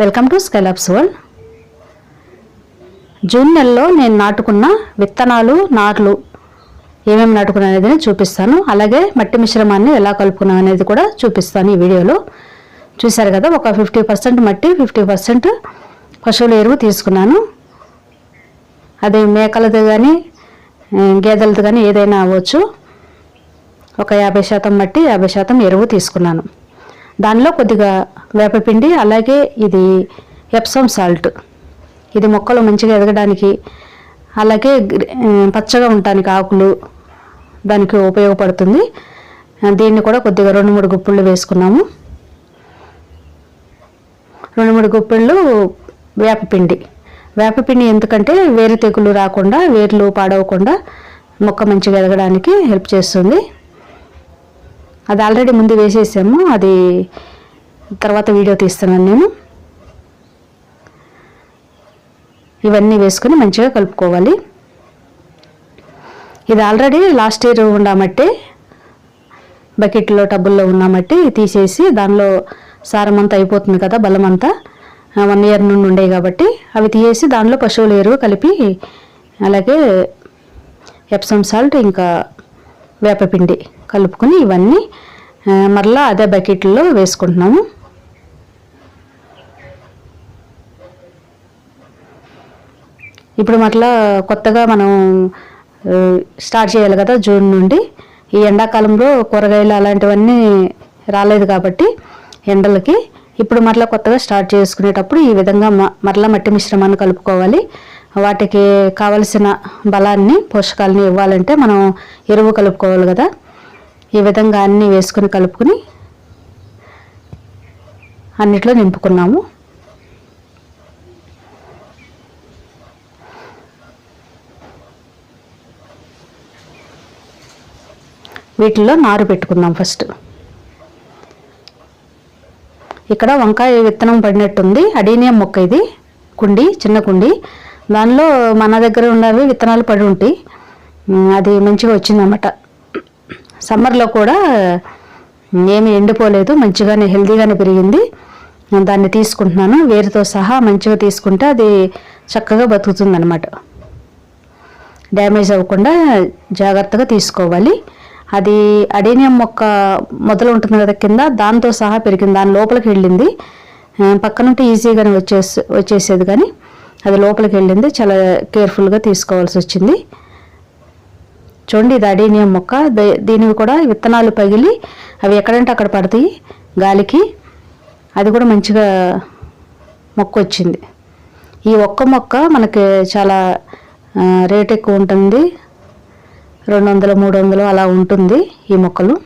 Welcome to Skylabs world June నెలలో నేను నాటుకున్న విత్తనాలు నాట్లు ఏమేమి నాటుకున్నా అనేది చూపిస్తాను. అలాగే మట్టి మిశ్రమాన్ని ఎలా కలుపుకున్నాను అనేది కూడా చూపిస్తాను ఈ వీడియోలో. చూశారు కదా ఒక ఫిఫ్టీ పర్సెంట్ మట్టి ఫిఫ్టీ పర్సెంట్ పశువుల ఎరువు తీసుకున్నాను. అది మేకలది కానీ గేదెలది కానీ ఏదైనా అవ్వచ్చు. ఒక యాభై శాతం మట్టి యాభై శాతం ఎరువు తీసుకున్నాను. దానిలో కొద్దిగా వేపపిండి అలాగే ఇది ఎప్సమ్ సాల్ట్ ఇది మొక్కలు మంచిగా ఎదగడానికి అలాగే పచ్చగా ఉండటానికి ఆకులు దానికి ఉపయోగపడుతుంది. దీన్ని కూడా కొద్దిగా రెండు మూడు గుప్పిళ్ళు వేసుకున్నాము. రెండు మూడు గుప్పిళ్ళు వేపపిండి వేపపిండి ఎందుకంటే వేరు తెగులు రాకుండా వేర్లు పాడవకుండా మొక్క మంచిగా ఎదగడానికి హెల్ప్ చేస్తుంది. అది ఆల్రెడీ ముందు వేసేసాము. అది తర్వాత వీడియో తీస్తున్నాను నేను. ఇవన్నీ వేసుకొని మంచిగా కలుపుకోవాలి. ఇది ఆల్రెడీ లాస్ట్ ఇయర్ ఉండమట్టి బకెట్లో టబ్బుల్లో ఉన్నామట్టి తీసేసి దానిలో సారం అంతా అయిపోతుంది కదా బలం అంతా. వన్ ఇయర్ నుండి ఉండే కాబట్టి అవి తీసేసి దానిలో పశువుల ఎరువు కలిపి అలాగే ఎప్సమ్ సాల్ట్ ఇంకా వేపపిండి కలుపుకొని ఇవన్నీ మరలా అదే బకెట్లో వేసుకుంటున్నాము. ఇప్పుడు మరలా కొత్తగా మనం స్టార్ట్ చేయాలి కదా జూన్ నుండి. ఈ ఎండాకాలంలో కూరగాయలు అలాంటివన్నీ రాలేదు కాబట్టి ఎండలకి. ఇప్పుడు మరలా కొత్తగా స్టార్ట్ చేసుకునేటప్పుడు ఈ విధంగా మ- మరలా మట్టి మిశ్రమాన్ని కలుపుకోవాలి. వాటికి కావలసిన బలాన్ని పోషకాలని ఇవ్వాలంటే మనం ఎరువు కలుపుకోవాలి కదా. ఈ విధంగా అన్నీ వేసుకుని కలుపుకుని అన్నిట్లో నింపుకున్నాము. వీటిల్లో నారు పెట్టుకుందాం ఫస్ట్. ఇక్కడ వంకాయ విత్తనం పడినట్టుంది. అడీనియం మొక్క ఇది. కుండి చిన్న కుండి. దానిలో మన దగ్గర ఉన్నవి విత్తనాలు పడి ఉంటాయి. అది మంచిగా వచ్చిందన్నమాట. సమ్మర్లో కూడా ఏమి ఎండిపోలేదు మంచిగానే హెల్దీగానే పెరిగింది. దాన్ని తీసుకుంటున్నాను. వేరుతో సహా మంచిగా తీసుకుంటే అది చక్కగా బతుకుతుంది డ్యామేజ్ అవ్వకుండా జాగ్రత్తగా తీసుకోవాలి. అది అడేనియం మొక్క మొదలు ఉంటుంది కదా కింద దాంతో సహా పెరిగింది. దాని లోపలికి వెళ్ళింది. పక్కనుంటే ఈజీగానే వచ్చేసి వచ్చేసేది కానీ అది లోపలికి వెళ్ళింది. చాలా కేర్ఫుల్గా తీసుకోవాల్సి వచ్చింది. చూడండి ఇది అడేనియం మొక్క. దే- దీనివి కూడా విత్తనాలు పగిలి అవి ఎక్కడంటే అక్కడ పడతాయి గాలికి. అది కూడా మంచిగా మొక్క వచ్చింది. ఈ ఒక్క మొక్క మనకి చాలా రేట్ ఎక్కువ ఉంటుంది. రెండు వందలు మూడు వందలు అలా ఉంటుంది ఈ మొక్కలు.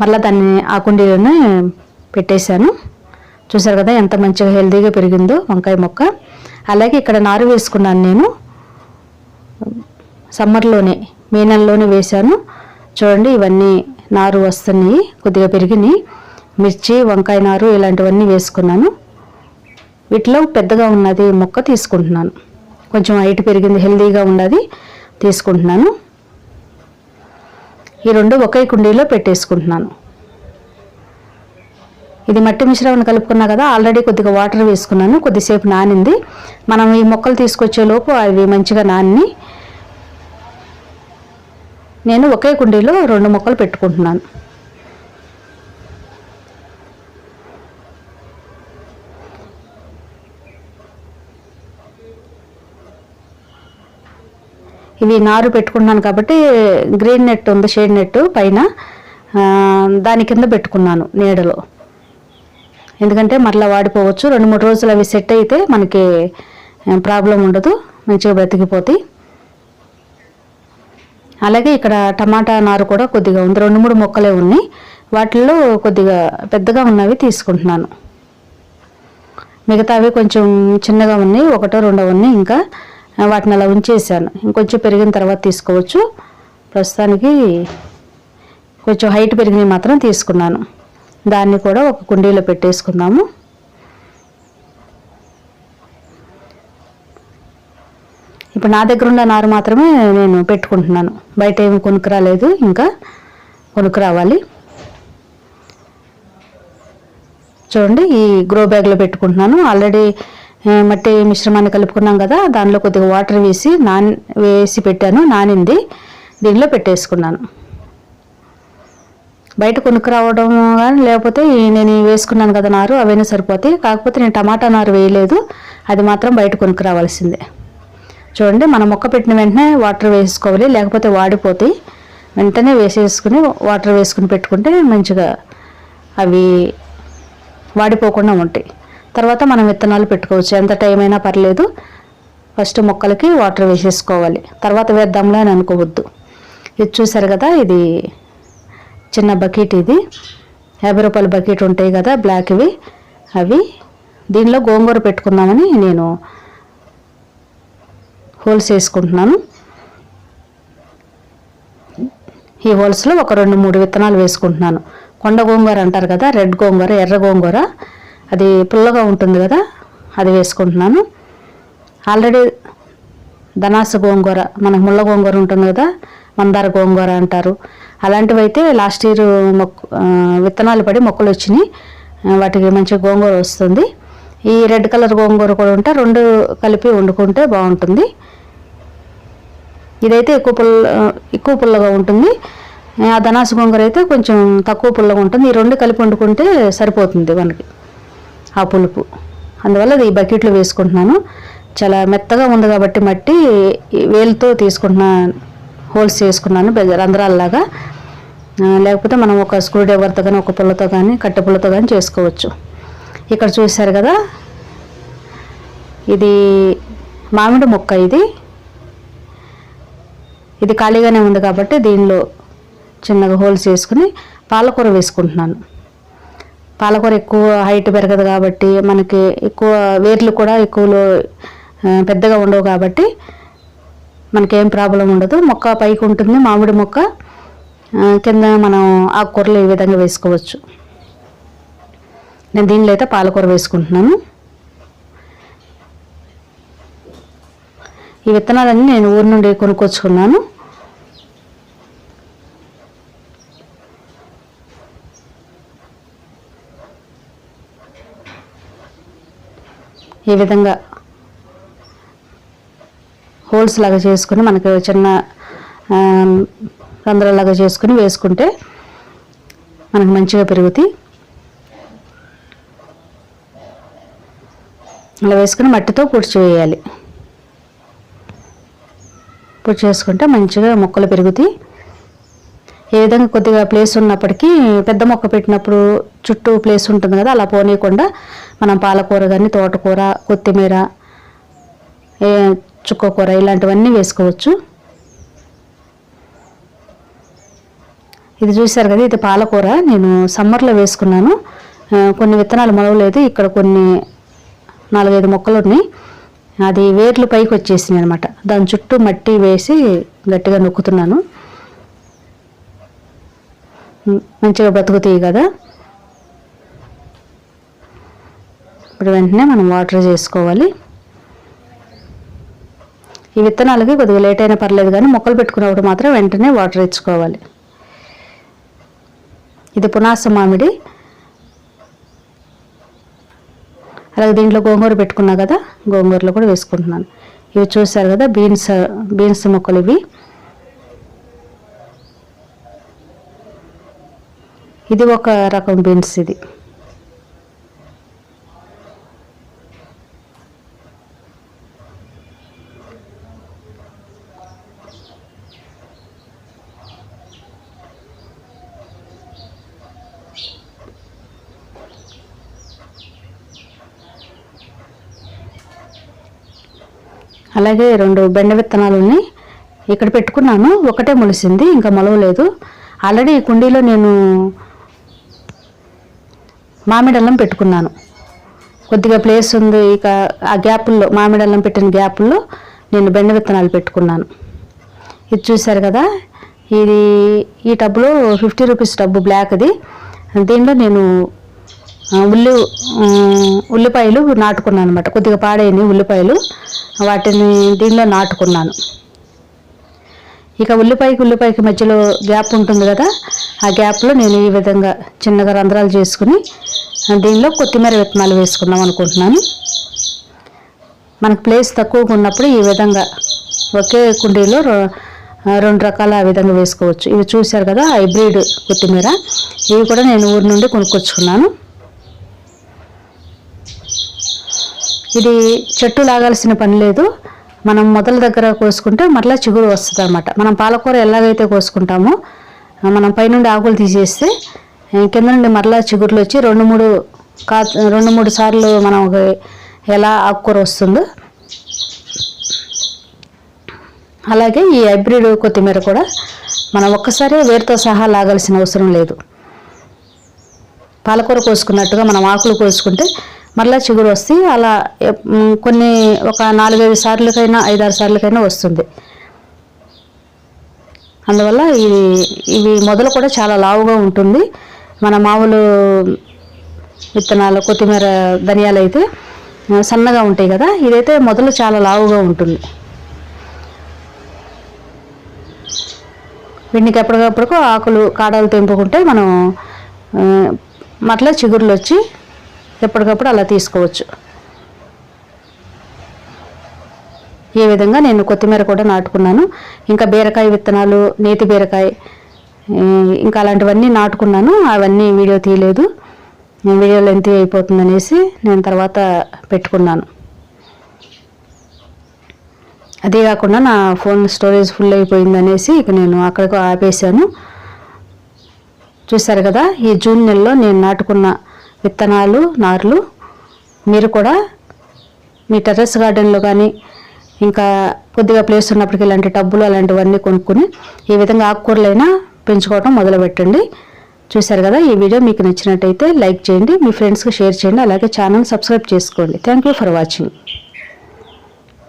మళ్ళీ దాన్ని ఆ కుండీలోనే పెట్టేశాను. చూసారు కదా ఎంత మంచిగా హెల్తీగా పెరిగిందో వంకాయ మొక్క. అలాగే ఇక్కడ నారు వేసుకున్నాను నేను. సమ్మర్లోనే మే నెలలోనే వేశాను. చూడండి ఇవన్నీ నారు వస్తున్నాయి కొద్దిగా పెరిగినాయి. మిర్చి వంకాయ నారు ఇలాంటివన్నీ వేసుకున్నాను. వీటిలో పెద్దగా ఉన్నది మొక్క తీసుకుంటున్నాను. కొంచెం హైట్ పెరిగింది హెల్దీగా ఉన్నది తీసుకుంటున్నాను. ఈ రెండు ఒకే కుండీలో పెట్టేసుకుంటున్నాను. ఇది మట్టి మిశ్రమం కలుపుకున్నా కదా ఆల్రెడీ కొద్దిగా వాటర్ వేసుకున్నాను కొద్దిసేపు నానింది. మనం ఈ మొక్కలు తీసుకొచ్చే లోపు అవి మంచిగా నాని నేను ఒకే కుండీలో రెండు మొక్కలు పెట్టుకుంటున్నాను. ఇవి నారు పెట్టుకున్నాను కాబట్టి గ్రీన్ నెట్ ఉంది షేడ్ నెట్ పైన. దాని కింద పెట్టుకున్నాను నీడలో. ఎందుకంటే మరలా వాడిపోవచ్చు. రెండు మూడు రోజులు అవి సెట్ అయితే మనకి ప్రాబ్లం ఉండదు. మంచిగా బ్రతికిపోతాయి. అలాగే ఇక్కడ టమాటా నారు కూడా కొద్దిగా ఉంది. రెండు మూడు మొక్కలే ఉన్నాయి. వాటిల్లో కొద్దిగా పెద్దగా ఉన్నవి తీసుకుంటున్నాను. మిగతావి కొంచెం చిన్నగా ఉన్నాయి. ఒకటో రెండో ఉన్నాయి ఇంకా. వాటిని అలా ఉంచేసాను. ఇంకొంచెం పెరిగిన తర్వాత తీసుకోవచ్చు. ప్రస్తుతానికి కొంచెం హైట్ పెరిగినవి మాత్రం తీసుకున్నాను. దాన్ని కూడా ఒక కుండీలో పెట్టేసుకుందాము. ఇప్పుడు నా దగ్గర ఉన్న నారు మాత్రమే నేను పెట్టుకుంటున్నాను. బయట ఏమి కొనుక్కురాలేదు ఇంకా కొనుక్కురావాలి చూడండి ఈ గ్రో బ్యాగ్లో పెట్టుకుంటున్నాను. ఆల్రెడీ మట్టి మిశ్రమాన్ని కలుపుకున్నాం కదా దానిలో కొద్దిగా వాటర్ వేసి నాన్ వేసి పెట్టాను నానింది. దీనిలో పెట్టేసుకున్నాను. బయట కొనుక్కురావడం కానీ లేకపోతే నేను వేసుకున్నాను కదా నారు అవన్నీ సరిపోతాయి కాకపోతే నేను టమాటా నారు వేయలేదు. అది మాత్రం బయట కొనుక్కురావాల్సిందే. చూడండి మనం మొక్క పెట్టిన వెంటనే వాటర్ వేసుకోవాలి లేకపోతే వాడిపోతాయి వెంటనే వేసేసుకుని వాటర్ వేసుకుని పెట్టుకుంటే మంచిగా అవి వాడిపోకుండా ఉంటాయి. తర్వాత మనం విత్తనాలు పెట్టుకోవచ్చు. ఎంత టైం అయినా పర్లేదు. ఫస్ట్ మొక్కలకి వాటర్ వేసేసుకోవాలి. తర్వాత వేద్దాంలే అని అనుకోవద్దు. ఇది చూసారు కదా ఇది చిన్న బకెట్ ఇది. యాభై రూపాయల బకెట్ ఉంటాయి కదా బ్లాక్వి అవి. దీనిలో గోంగూర పెట్టుకుందామని నేను హోల్స్ వేసుకుంటున్నాను ఈ హోల్స్లో ఒక రెండు మూడు విత్తనాలు వేసుకుంటున్నాను. కొండ గోంగూర అంటారు కదా రెడ్ గోంగూర ఎర్ర గోంగూర. అది పుల్లగా ఉంటుంది కదా అది వేసుకుంటున్నాను. ఆల్రెడీ ధనాస గోంగూర మనకు ముళ్ళ గోంగూర ఉంటుంది కదా మందార గోంగూర అంటారు. అలాంటివైతే లాస్ట్ ఇయర్ మొక్క విత్తనాలు పడి మొక్కలు వచ్చినాయి. వాటికి మంచి గోంగూర వస్తుంది. ఈ రెడ్ కలర్ గోంగూర కూడా ఉంటే రెండు కలిపి వండుకుంటే బాగుంటుంది. ఇదైతే ఎక్కువ పుల్ల ఎక్కువ పుల్లగా ఉంటుంది. ఆ ధనాస గోంగూర అయితే కొంచెం తక్కువ పుల్లగా ఉంటుంది. ఈ రెండు కలిపి వండుకుంటే సరిపోతుంది మనకి ఆ పులుపు. అందువల్ల ఈ బకెట్లో వేసుకుంటున్నాను. చాలా మెత్తగా ఉంది కాబట్టి మట్టి వేలుతో తీసుకుంటున్నాను. హోల్స్ చేసుకున్నాను బెజ- రంధ్రాలలాగా లేకపోతే మనం ఒక స్క్రూ డ్రైవర్తో కానీ ఒక పుల్లతో కానీ కట్టె పుల్లతో కానీ చేసుకోవచ్చు. ఇక్కడ చూశారు కదా ఇది మామిడి మొక్క ఇది. ఇది ఖాళీగానే ఉంది కాబట్టి దీనిలో చిన్నగా హోల్స్ వేసుకుని పాలకూర వేసుకుంటున్నాను. పాలకూర ఎక్కువ హైట్ పెరగదు కాబట్టి మనకి ఎక్కువ వేర్లు కూడా ఎక్కువలో పెద్దగా ఉండవు కాబట్టి మనకేం ప్రాబ్లం ఉండదు. మొక్క పైకి ఉంటుంది. మామిడి మొక్క కింద మనం ఆకుకూరలు ఈ విధంగా వేసుకోవచ్చు. నేను దీనిలో అయితే పాలకూర వేసుకుంటున్నాను. ఈ విత్తనాలన్నీ నేను ఊరి నుండి కొనుక్కొచ్చుకున్నాను. ఈ విధంగా హోల్స్ లాగా చేసుకుని మనకి చిన్న ఆ, రంధ్రాలాగా చేసుకుని వేసుకుంటే మనకు మంచిగా పెరుగుతాయి. అలా వేసుకుని మట్టితో పుడిచి వేయాలి పుడిచి మంచిగా మొక్కలు పెరుగుతాయి. ఏ విధంగా కొద్దిగా ప్లేస్ ఉన్నప్పటికీ పెద్ద మొక్క పెట్టినప్పుడు చుట్టూ ప్లేస్ ఉంటుంది కదా అలా పోనీయకుండా మనం పాలకూర కానీ తోటకూర కొత్తిమీర ఏ చుక్కకూర ఇలాంటివన్నీ వేసుకోవచ్చు. ఇది చూశారు కదా ఇది పాలకూర. నేను సమ్మర్లో వేసుకున్నాను. కొన్ని విత్తనాలు మొలవలేదు. ఇక్కడ కొన్ని నాలుగైదు మొక్కలు ఉన్నాయి. అది వేర్లు పైకి వచ్చేసింది అనమాట దాని చుట్టూ మట్టి వేసి గట్టిగా నొక్కుతున్నాను. మంచిగా బ్రతుకుతాయి కదా. ఇప్పుడు వెంటనే మనం వాటర్ చేసుకోవాలి. ఈ విత్తనాలకి కొద్దిగా లేట్ అయినా పర్లేదు కానీ మొక్కలు పెట్టుకున్నప్పుడు మాత్రం వెంటనే వాటర్ ఇచ్చుకోవాలి. ఇది పునాస మామిడి. అలాగే దీంట్లో గోంగూర పెట్టుకున్నా కదా గోంగూరలో కూడా వేసుకుంటున్నాను. ఇవి చూసారు కదా బీన్స్ బీన్స్ మొక్కలు ఇవి. ఇది ఒక రకం బీన్స్ ఇది. అలాగే రెండు బెండ విత్తనాలని ఇక్కడ పెట్టుకున్నాను. ఒకటే మొలిసింది ఇంకా మొలవలేదు. ఆల్రెడీ ఈ కుండీలో నేను మామిడి అల్లం పెట్టుకున్నాను. కొద్దిగా ప్లేస్ ఉంది ఇక ఆ గ్యాపుల్లో మామిడి అల్లం పెట్టిన గ్యాపుల్లో నేను బెండ విత్తనాలు పెట్టుకున్నాను. ఇది చూశారు కదా ఇది ఈ టబ్లో ఫిఫ్టీ రూపీస్ టబ్బు బ్లాక్ది దీనిలో నేను ఉల్లి ఉల్లిపాయలు నాటుకున్నాను అనమాట కొద్దిగా పాడైనవి ఉల్లిపాయలు. వాటిని దీనిలో నాటుకున్నాను. ఇక ఉల్లిపాయకి ఉల్లిపాయకి మధ్యలో గ్యాప్ ఉంటుంది కదా ఆ గ్యాప్లో నేను ఈ విధంగా చిన్నగా రంధ్రాలు చేసుకుని దీనిలో కొత్తిమీర విత్తనాలు వేసుకుందాం అనుకుంటున్నాను. మనకు ప్లేస్ తక్కువగా ఉన్నప్పుడు ఈ విధంగా ఒకే కుండీలో రెండు రకాల ఆ విధంగా వేసుకోవచ్చు. ఇవి చూశారు కదా హైబ్రిడ్ కొత్తిమీర. ఇవి కూడా నేను ఊరి నుండి కొనుక్కొచ్చుకున్నాను. ఇది చెట్టు లాగాల్సిన పని లేదు. మనం మొదల దగ్గర కోసుకుంటే మరలా చిగురు వస్తుంది అనమాట మనం పాలకూర ఎలాగైతే కోసుకుంటామో మనం పైనుండి ఆకులు తీసేస్తే కింద నుండి మరలా చిగురులు వచ్చి రెండు మూడు కా రెండు మూడు సార్లు మనం ఎలా ఆకుకూర వస్తుందో అలాగే ఈ హైబ్రిడ్ కొత్తిమీర కూడా మనం ఒక్కసారి వేరుతో సహా లాగాల్సిన అవసరం లేదు. పాలకూర కోసుకున్నట్టుగా మనం ఆకులు కోసుకుంటే మరలా చిగురు వస్తే అలా ఎప్- కొన్ని ఒక నాలుగైదు సార్లకైనా ఐదారు సార్లకైనా వస్తుంది. అందువల్ల ఇది ఇవి మొదలు కూడా చాలా లావుగా ఉంటుంది. మన మామూలు విత్తనాలు కొత్తిమీర ధనియాలు అయితే సన్నగా ఉంటాయి కదా ఇదైతే మొదలు చాలా లావుగా ఉంటుంది. వీటికి ఎప్పటికప్పుడు ఆకులు కాడలు తెంపుకుంటే మనం మట్ల చిగురులు చిగుర్లు వచ్చి ఎప్పటికప్పుడు అలా తీసుకోవచ్చు. ఈ విధంగా నేను కొత్తిమీర కూడా నాటుకున్నాను. ఇంకా బీరకాయ విత్తనాలు నేతి బీరకాయ ఇంకా అలాంటివన్నీ నాటుకున్నాను. అవన్నీ వీడియో తీయలేదు. నేను వీడియో లెంత్ అయిపోతుందనేసి నేను తర్వాత పెట్టుకున్నాను. అదే కాకుండా నా ఫోన్ స్టోరేజ్ ఫుల్ అయిపోయిందనేసి ఇక నేను అక్కడికి ఆపేశాను. చూశారు కదా ఈ జూన్ నెలలో నేను నాటుకున్న విత్తనాలు నార్లు మీరు కూడా మీ టెర్రస్ గార్డెన్లో కానీ ఇంకా కొద్దిగా ప్లేస్ ఉన్నప్పటికీ ఇలాంటి టబ్బులు అలాంటివన్నీ కొనుక్కుని ఈ విధంగా ఆకుకూరలైనా పెంచుకోవడం మొదలుపెట్టండి. చూశారు కదా ఈ వీడియో మీకు నచ్చినట్టయితే లైక్ చేయండి మీ ఫ్రెండ్స్కి షేర్ చేయండి అలాగే ఛానల్ సబ్స్క్రైబ్ చేసుకోండి. Thank you for watching.